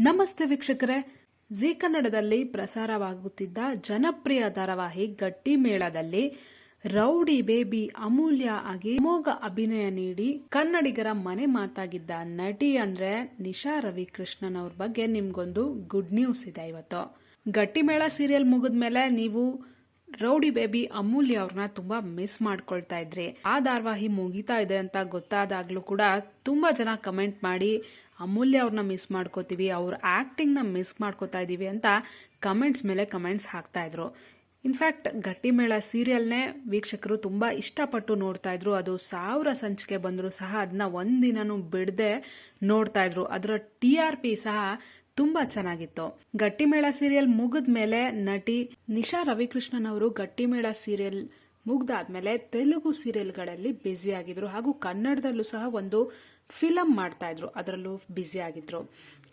ನಮಸ್ತೆ ವೀಕ್ಷಕರೇ. ಜೀ ಕನ್ನಡದಲ್ಲಿ ಪ್ರಸಾರವಾಗುತ್ತಿದ್ದ ಜನಪ್ರಿಯ ಧಾರಾವಾಹಿ ಗಟ್ಟಿ ಮೇಳದಲ್ಲಿ ರೌಡಿ ಬೇಬಿ ಅಮೂಲ್ಯ ಆಗಿ ಅಮೋಘ ಅಭಿನಯ ನೀಡಿ ಕನ್ನಡಿಗರ ಮನೆ ಮಾತಾಗಿದ್ದ ನಟಿ ಅಂದ್ರೆ ನಿಶಾ ರವಿಕೃಷ್ಣನ್ ಅವ್ರ ಬಗ್ಗೆ ನಿಮ್ಗೊಂದು ಗುಡ್ ನ್ಯೂಸ್ ಇದೆ ಇವತ್ತು. ಗಟ್ಟಿ ಮೇಳ ಸೀರಿಯಲ್ ಮುಗಿದ್ಮೇಲೆ ನೀವು ರೌಡಿ ಬೇಬಿ ಅಮೂಲ್ಯ ಅವ್ರನ್ನ ತುಂಬಾ ಮಿಸ್ ಮಾಡ್ಕೊಳ್ತಾ ಇದ್ರಿ, ಆ ಧಾರಾವಾಹಿ ಮುಗಿತಾ ಇದೆ ಅಂತ ಗೊತ್ತಾದಾಗ್ಲೂ ಕೂಡ ತುಂಬಾ ಜನ ಕಮೆಂಟ್ ಮಾಡಿ, ಅಮೂಲ್ಯ ಅವ್ರನ್ನ ಮಿಸ್ ಮಾಡ್ಕೋತೀವಿ, ಅವ್ರ ನ ಮಿಸ್ ಮಾಡ್ಕೋತಾ ಇದೀವಿ ಅಂತ ಕಮೆಂಟ್ಸ್ ಮೇಲೆ ಕಮೆಂಟ್ಸ್ ಹಾಕ್ತಾ ಇದ್ರು. ಇನ್ಫ್ಯಾಕ್ಟ್ ಗಟ್ಟಿಮೇಳ ಸೀರಿಯಲ್ನೇ ವೀಕ್ಷಕರು ತುಂಬಾ ಇಷ್ಟಪಟ್ಟು ನೋಡ್ತಾ ಇದ್ರು. ಅದು ಸಾವಿರ ಸಂಚಿಕೆ ಬಂದರೂ ಸಹ ಅದನ್ನ ಒಂದಿನೂ ಬಿಡದೆ ನೋಡ್ತಾ ಇದ್ರು. ಅದರ ಟಿ ಆರ್ ಪಿ ಸಹ ತುಂಬಾ ಚೆನ್ನಾಗಿತ್ತು. ಗಟ್ಟಿಮೇಳ ಸೀರಿಯಲ್ ಮುಗಿದ ಮೇಲೆ ನಟಿ ನಿಶಾ ರವಿಕೃಷ್ಣನ್ ಅವರು ಗಟ್ಟಿಮೇಳ ಸೀರಿಯಲ್ ಮುಗ್ದಾದ್ಮೇಲೆ ತೆಲುಗು ಸೀರಿಯಲ್ಗಳಲ್ಲಿ ಬ್ಯುಸಿ ಆಗಿದ್ರು ಹಾಗೂ ಕನ್ನಡದಲ್ಲೂ ಸಹ ಒಂದು ಫಿಲಂ ಮಾಡ್ತಾ ಇದ್ರು, ಅದರಲ್ಲೂ ಬ್ಯುಸಿ ಆಗಿದ್ರು.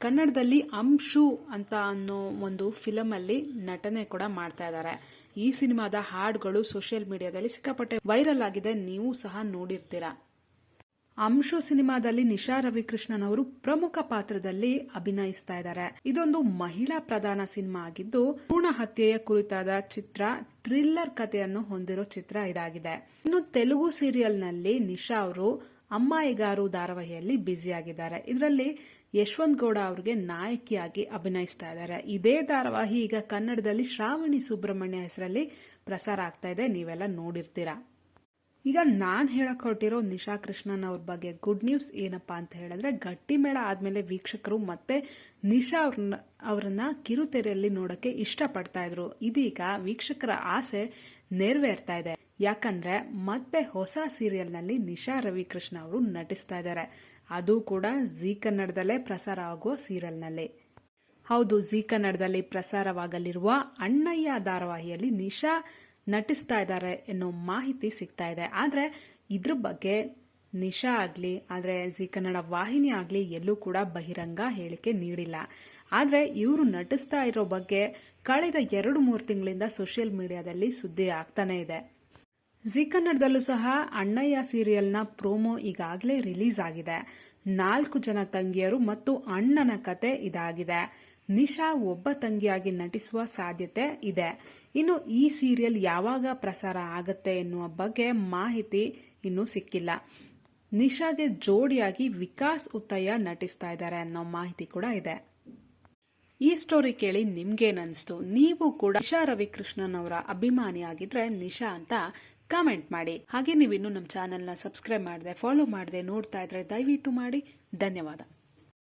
ಕನ್ನಡದಲ್ಲಿ ಅಂಶು ಅಂತ ಅನ್ನೋ ಒಂದು ಫಿಲಂ ಅಲ್ಲಿ ನಟನೆ ಕೂಡ ಮಾಡ್ತಾ ಇದ್ದಾರೆ. ಈ ಸಿನಿಮಾದ ಹಾಡುಗಳು ಸೋಷಿಯಲ್ ಮೀಡಿಯಾದಲ್ಲಿ ಸಿಕ್ಕಾಪಟ್ಟೆ ವೈರಲ್ ಆಗಿದೆ, ನೀವು ಸಹ ನೋಡಿರ್ತೀರಾ? ಅಂಶು ಸಿನಿಮಾದಲ್ಲಿ ನಿಶಾ ರವಿಕೃಷ್ಣನ್ ಅವರು ಪ್ರಮುಖ ಪಾತ್ರದಲ್ಲಿ ಅಭಿನಯಿಸ್ತಾ ಇದ್ದಾರೆ. ಇದೊಂದು ಮಹಿಳಾ ಪ್ರಧಾನ ಸಿನಿಮಾ ಆಗಿದ್ದು ಭ್ರೂಣ ಹತ್ಯೆಯ ಕುರಿತಾದ ಚಿತ್ರ, ಥ್ರಿಲ್ಲರ್ ಕಥೆಯನ್ನು ಹೊಂದಿರೋ ಚಿತ್ರ ಇದಾಗಿದೆ. ಇನ್ನು ತೆಲುಗು ಸೀರಿಯಲ್ನಲ್ಲಿ ನಿಶಾ ಅವರು ಅಮ್ಮಾಯಿಗಾರು ಧಾರಾವಾಹಿಯಲ್ಲಿ ಬ್ಯುಸಿಯಾಗಿದ್ದಾರೆ. ಇದರಲ್ಲಿ ಯಶವಂತ್ ಗೌಡ ಅವರಿಗೆ ನಾಯಕಿಯಾಗಿ ಅಭಿನಯಿಸ್ತಾ ಇದ್ದಾರೆ. ಇದೇ ಧಾರಾವಾಹಿ ಈಗ ಕನ್ನಡದಲ್ಲಿ ಶ್ರಾವಣಿ ಸುಬ್ರಹ್ಮಣ್ಯ ಹೆಸರಲ್ಲಿ ಪ್ರಸಾರ ಆಗ್ತಾ ಇದೆ. ನೀವೆಲ್ಲ ನೋಡಿರ್ತೀರಾ. ಈಗ ನಾನು ಹೇಳಕ್ ಹೊರಟಿರೋ ನಿಶಾ ಕೃಷ್ಣನ್ ಅವ್ರ ಬಗ್ಗೆ ಗುಡ್ ನ್ಯೂಸ್ ಏನಪ್ಪ ಅಂತ ಹೇಳಿದ್ರೆ, ಗಟ್ಟಿ ಮೇಳ ಆದಮೇಲೆ ವೀಕ್ಷಕರು ಮತ್ತೆ ನಿಶಾ ಅವ್ರನ್ನ ಅವರನ್ನ ಕಿರುತೆರೆಯಲ್ಲಿ ನೋಡಕ್ಕೆ ಇಷ್ಟಪಡ್ತಾ ಇದ್ರು. ಇದೀಗ ವೀಕ್ಷಕರ ಆಸೆ ನೆರವೇರ್ತಾ ಇದೆ. ಯಾಕಂದ್ರೆ ಮತ್ತೆ ಹೊಸ ಸೀರಿಯಲ್ನಲ್ಲಿ ನಿಶಾ ರವಿಕೃಷ್ಣ ಅವರು ನಟಿಸ್ತಾ ಇದ್ದಾರೆ ಅದು ಕೂಡ ಜಿ ಕನ್ನಡದಲ್ಲೇ ಪ್ರಸಾರ ಆಗುವ ಸೀರಿಯಲ್ನಲ್ಲಿ. ಹೌದು, ಜಿ ಕನ್ನಡದಲ್ಲಿ ಪ್ರಸಾರವಾಗಲಿರುವ ಅಣ್ಣಯ್ಯ ಧಾರಾವಾಹಿಯಲ್ಲಿ ನಿಶಾ ನಟಿಸ್ತಾ ಇದ್ದಾರೆ ಎನ್ನೋ ಮಾಹಿತಿ ಸಿಗ್ತಾ ಇದೆ. ಆದರೆ ಇದ್ರ ಬಗ್ಗೆ ನಿಶಾ ಆಗಲಿ, ಆದರೆ ಜಿ ಕನ್ನಡ ವಾಹಿನಿ ಆಗಲಿ ಎಲ್ಲೂ ಕೂಡ ಬಹಿರಂಗ ಹೇಳಿಕೆ ನೀಡಿಲ್ಲ. ಆದರೆ ಇವರು ನಟಿಸ್ತಾ ಇರೋ ಬಗ್ಗೆ ಕಳೆದ ಎರಡು ಮೂರು ತಿಂಗಳಿಂದ ಸೋಷಿಯಲ್ ಮೀಡಿಯಾದಲ್ಲಿ ಸುದ್ದಿ ಆಗ್ತಾನೆ ಇದೆ. ಜಿ ಕನ್ನಡದಲ್ಲೂ ಸಹ ಅಣ್ಣಯ್ಯ ಸೀರಿಯಲ್ನ ಪ್ರೋಮೋ ಈಗಾಗಲೇ ರಿಲೀಸ್ ಆಗಿದೆ. ನಾಲ್ಕು ಜನ ತಂಗಿಯರು ಮತ್ತು ಅಣ್ಣನ ಕತೆ ಇದಾಗಿದೆ. ನಿಶಾ ಒಬ್ಬ ತಂಗಿಯಾಗಿ ನಟಿಸುವ ಸಾಧ್ಯತೆ ಇದೆ. ಇನ್ನು ಈ ಸೀರಿಯಲ್ ಯಾವಾಗ ಪ್ರಸಾರ ಆಗತ್ತೆ ಎನ್ನುವ ಬಗ್ಗೆ ಮಾಹಿತಿ ಇನ್ನೂ ಸಿಕ್ಕಿಲ್ಲ. ನಿಶಾಗೆ ಜೋಡಿಯಾಗಿ ವಿಕಾಸ್ ಉತ್ತಯ್ಯ ನಟಿಸ್ತಾ ಇದ್ದಾರೆ ಅನ್ನೋ ಮಾಹಿತಿ ಕೂಡ ಇದೆ. ಈ ಸ್ಟೋರಿ ಕೇಳಿ ನಿಮ್ಗೇನಿಸ್ತು ನೀವು ಕೂಡ ನಿಶಾ ರವಿಕೃಷ್ಣನ್ ಅವರ ಅಭಿಮಾನಿ ಆಗಿದ್ರೆ ನಿಶಾ ಅಂತ ಕಾಮೆಂಟ್ ಮಾಡಿ. ಹಾಗೆ ನೀವಿನ್ನೂ ನಮ್ಮ ಚಾನೆಲ್ನ ಸಬ್ಸ್ಕ್ರೈಬ್ ಮಾಡಿದೆ, ಫಾಲೋ ಮಾಡಿದೆ ನೋಡ್ತಾ ಇದ್ರೆ ದಯವಿಟ್ಟು ಮಾಡಿ. ಧನ್ಯವಾದ.